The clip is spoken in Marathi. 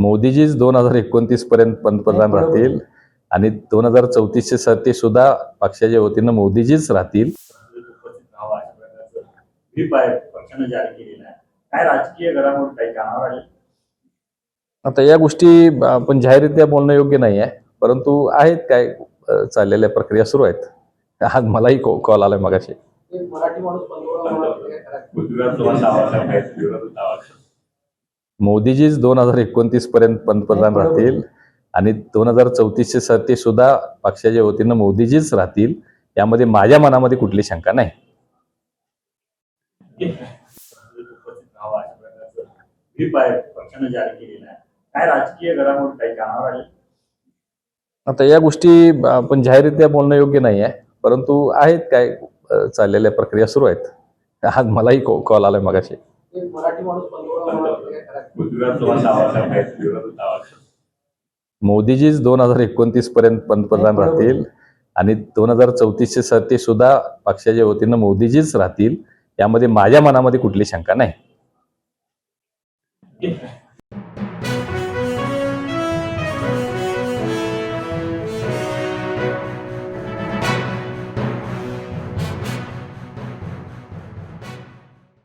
मोदीजीच दोन हजार एकोणतीस पर्यंत पंतप्रधान. राहतील आणि दोन हजार चौतीसचे साठी सुद्धा पक्षाच्या वतीनं मोदीजीच राहतील. आता या गोष्टी आपण जाहीररित्या बोलणं योग्य नाही आहे परंतु आहेत काय चाललेल्या प्रक्रिया सुरू आहेत. आज मलाही कॉल आलाय मगाशी. एक मराठी माणूस मोदीजीच दोन हजार एकोणतीस पर्यंत पंतप्रधान. राहतील. आणि दोन हजार चौतीसचे साठी सुद्धा पक्षाच्या वतीनं मोदीजीच राहतील. यामध्ये माझ्या मनामध्ये कुठली शंका नाही. आता या गोष्टी आपण जाहीररित्या बोलणं योग्य नाही आहे परंतु आहेत काय चाललेल्या प्रक्रिया सुरू आहेत. आज मलाही कॉल आलाय मगाशी. एक मराठी माणूस मोदीजीच दोन हजार एकोणतीस पर्यंत पंतप्रधान राहतील आणि दोन हजार चौतीसचे साठी सुद्धा पक्षाच्या वतीनं मोदीजीच राहतील. यामध्ये माझ्या मनामध्ये कुठली शंका नाही.